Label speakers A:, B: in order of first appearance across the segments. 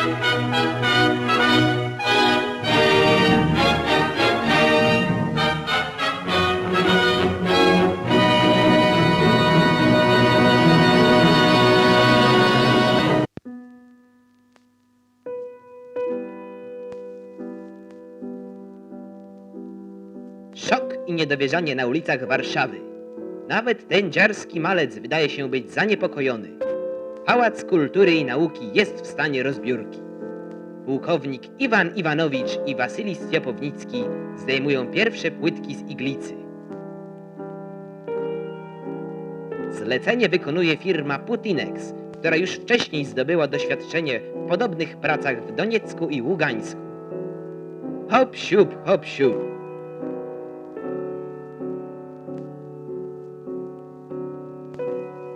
A: Szok i niedowierzanie na ulicach Warszawy. Nawet ten dziarski malec wydaje się być zaniepokojony. Pałac Kultury i Nauki jest w stanie rozbiórki. Pułkownik Iwan Iwanowicz i Wasyli Stjopownicki zdejmują pierwsze płytki z iglicy. Zlecenie wykonuje firma Putinex, która już wcześniej zdobyła doświadczenie w podobnych pracach w Doniecku i Ługańsku. Hop siup, hop siup.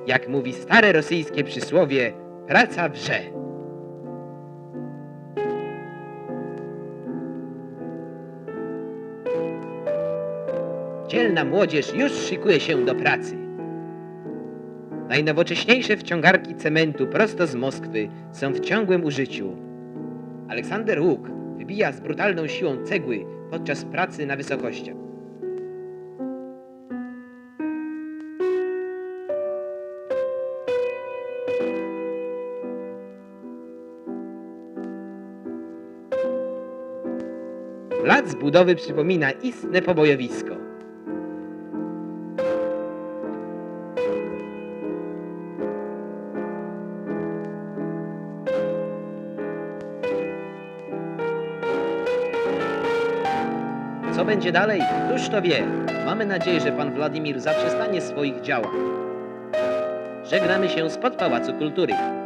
A: Jak mówi stare rosyjskie przysłowie, praca wrze. Dzielna młodzież już szykuje się do pracy. Najnowocześniejsze wciągarki cementu prosto z Moskwy są w ciągłym użyciu. Aleksander Łuk wybija z brutalną siłą cegły podczas pracy na wysokościach. Plac budowy przypomina istne pobojowisko. Co będzie dalej? Któż to wie? Mamy nadzieję, że pan Władimir zaprzestanie swoich działań. Żegnamy się spod Pałacu Kultury.